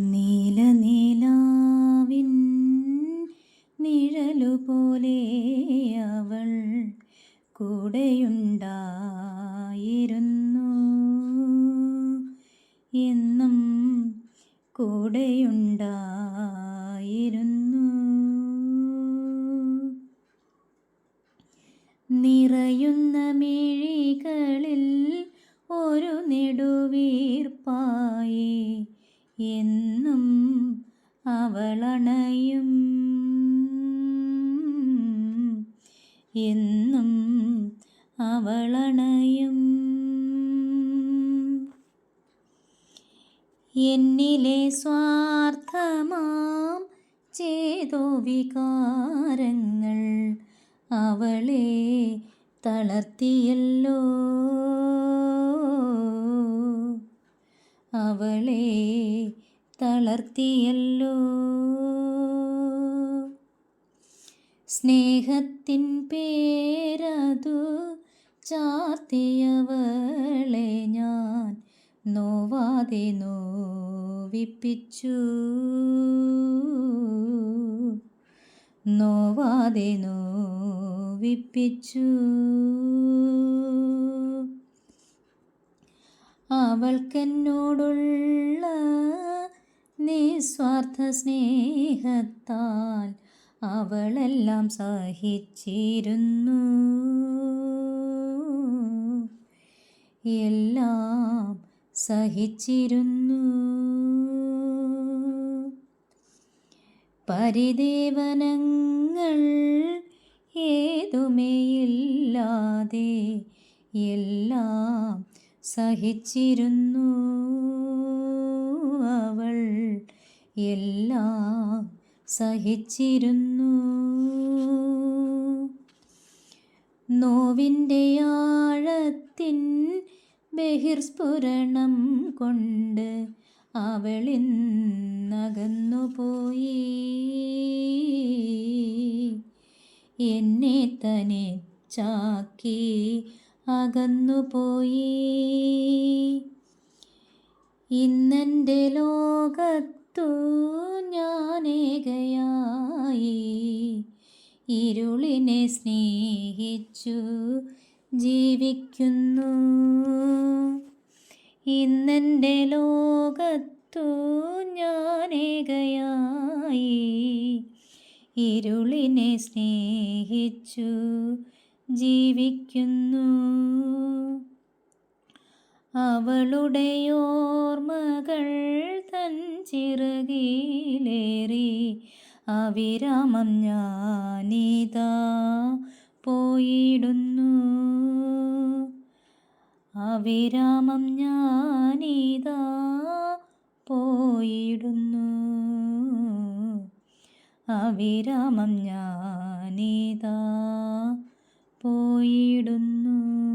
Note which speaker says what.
Speaker 1: നീലനീലാവിൻ നിഴലുപോലെ അവൾ കൂടെയുണ്ടായിരുന്നു. എന്നും കൂടെയുണ്ടായിരുന്നു. നിറയുന്ന മിഴികളിൽ ഒരു നെടുവീർപ്പായി എന്നും അവളണയും. എന്നും അവളണയും. എന്നിലെ സ്വാർത്ഥമാം ചേതോ വികാരങ്ങൾ അവളെ തളർത്തിയല്ലോ. അവളെ തളർത്തിയല്ലോ. സ്നേഹത്തിൻ പേരതു ചാർത്തിയവളെ ഞാൻ നോവാതെ നോവിപ്പിച്ചു. നോവാതെ നോവിപ്പിച്ചു. അവൾക്കെന്നോടുള്ള നിസ്വാർത്ഥ സ്നേഹത്താൽ അവളെല്ലാം സഹിച്ചിരുന്നു. എല്ലാം സഹിച്ചിരുന്നു. പരിദേവനങ്ങൾ ഏതുമേയില്ലാതെ എല്ലാം സഹിച്ചിരുന്നു അവൾ. എല്ലാം സഹിച്ചിരുന്നു. നോവിന്റെ ആഴത്തിൻ ബഹിർസ്ഫുരണം കൊണ്ട് അവളിൻ അവളിന്നകന്നുപോയി എന്നെ തന്നെ ചാക്കി അകന്നുപോയി. ഇന്നെന്റെ ലോകത്തു ഞാനേകയായി. ഇരുളിനെ സ്നേഹിച്ചു ജീവിക്കുന്നു. ഇന്നെന്റെ ലോകത്തു ഞാനേകയായി. ഇരുളിനെ സ്നേഹിച്ചു ജീവിക്കുന്നു. അവളുടെ ഓർമ്മകൾ തൻ ചിറകിലേറി. അവിരാമം ഞാനിതാ പോയിടുന്നു. അവിരാമം ഞാനിതാ പോയിടുന്നു. അവിരാമം ഞാനിതാ പോയിടുന്നു.